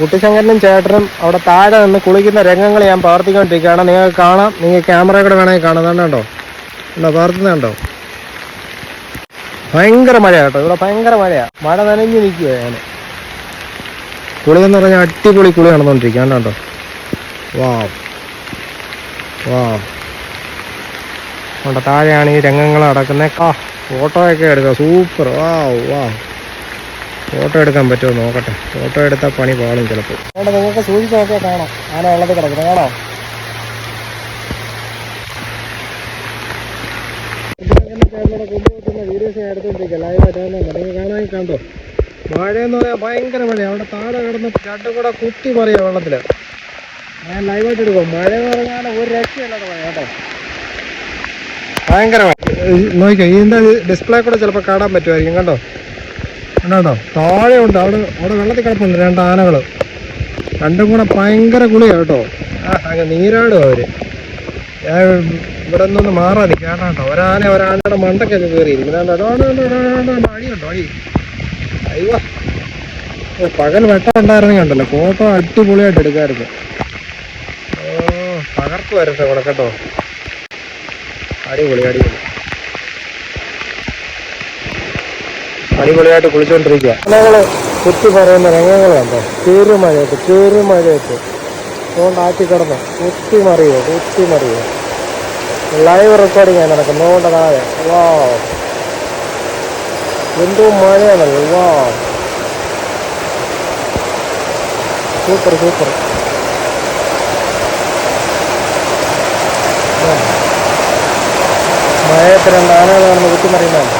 കുട്ടിശങ്കരനും ചേട്ടനും അവിടെ താഴെ നിന്ന് കുളിക്കുന്ന രംഗങ്ങൾ ഞാൻ പകർത്തിക്കൊണ്ടിരിക്കുകയാണ് നിങ്ങൾക്ക് കാണാം. നിങ്ങൾ ക്യാമറ കൂടെ വേണമെങ്കിൽ കാണാം. കണ്ടോ? ഉണ്ടോ പകർത്തുന്നുണ്ടോ ഭയങ്കര മഴ കേട്ടോ. ഇവിടെ ഭയങ്കര മഴയാ. മഴ നനഞ്ഞു നിൽക്കുക ഞാൻ കുളി എന്ന് പറഞ്ഞാൽ അടിപൊളി കുളി നടന്നുകൊണ്ടിരിക്കുകയാണ്. കണ്ടോ? വാ വാ അവിടെ താഴെയാണ് ഈ രംഗങ്ങൾ നടക്കുന്നത്. ആ ഫോട്ടോ ഒക്കെ എടുക്കാം സൂപ്പർ. വാ വാ ഫോട്ടോ എടുക്കാൻ പറ്റുമോ നോക്കട്ടെ. ഫോട്ടോ എടുത്താൽ പണി പാളും ചിലപ്പോൾ അവിടെ നിങ്ങൾക്ക് സൂചിച്ച് നോക്കിയാൽ കാണാം. ആന വെള്ളത്തിൽ കിടക്കുന്നത് കാണാം. വീഡിയോസ് ഞാൻ എടുത്തോണ്ടിരിക്കുക നിങ്ങൾ കാണാൻ കണ്ടോ മഴയെന്ന് പറയാൻ ഭയങ്കര മഴ. അവിടെ താഴെ കിടന്ന് രണ്ടും കൂടെ കുത്തി മറിയാ വെള്ളത്തിൽ ഞാൻ ലൈവായിട്ട് എടുക്കും മഴ എന്ന് പറഞ്ഞാൽ ഒരു രക്ഷയില്ലാത്ത മഴ കേട്ടോ ഭയങ്കര മഴ നോക്കിക്കോ ഇതിന്റെ ഡിസ്പ്ലേ കൂടെ ചിലപ്പോൾ കാണാൻ പറ്റുമായിരിക്കും കണ്ടോ? കണ്ടോ? താഴെ ഉണ്ട് അവിടെ അവിടെ വെള്ളത്തിൽ കിടപ്പുണ്ട്. രണ്ട് ആനകൾ രണ്ടും കൂടെ ഭയങ്കര കുളിയാണ് കേട്ടോ. അങ്ങനെ അങ്ങ് നീരാടും അവർ. ഞാൻ ഇവിടെ നിന്നൊന്ന് മാറാതി കേട്ടോ. ഒരാന ഒരാനയുടെ മണ്ടക്കൊക്കെ കയറിയിരിക്കുന്നു കണ്ടോ, അതാണ് അടി. അയ്യോ. പകൽ വെട്ടം ഉണ്ടായിരുന്നെങ്കിൽ ഉണ്ടല്ലോ. ഫോട്ടോ അടിപൊളിയായിട്ട് എടുക്കാമായിരുന്നു ഓ പകർപ്പ് വരട്ടെ ഇവിടെ കേട്ടോ. അടിപൊളി അടിപൊളി. അടിപൊളിയായിട്ട് കുളിച്ചോണ്ടിരിക്കുക ഞങ്ങൾ കുത്തി പറയുന്ന രംഗങ്ങൾ കണ്ടോ ചെറുമഴയത്ത് ചെറുമഴയത്ത്. അതുകൊണ്ട് ആറ്റി കിടന്നു. കുത്തി മറിയോ കുത്തി മറിയോ ലൈവ് റെക്കോർഡിംഗ് ആണ് നടക്കുന്നത് അതുകൊണ്ട് താഴെ വാ എന്തോ മഴയാണല്ലോ വാ സൂപ്പർ സൂപ്പർ മഴയത്ത് രണ്ട് ആനകൾ നടന്ന് കുത്തി മറിയുന്നതാണ്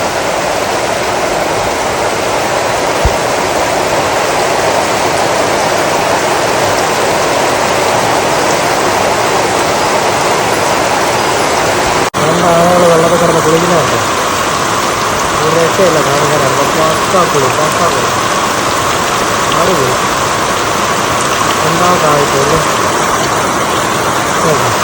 രണ്ട് ആനകൾ വെള്ളത്തിൽ കിടന്ന് കുളിക്കുന്നുണ്ട് രക്ഷയില്ല കാണിക്കാനുണ്ട് പക്കാക്കുളി പക്കാക്കുളി അടിപൊളി. എന്താ കാഴ്ചയല്ലേ നോക്കാം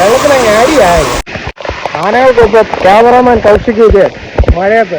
വെള്ളത്തിനങ്ങ് അടിയായി. ആനകൾക്കൊപ്പം ക്യാമറാമാൻ കൗശിക്ക് ഇത് മഴയത്ത്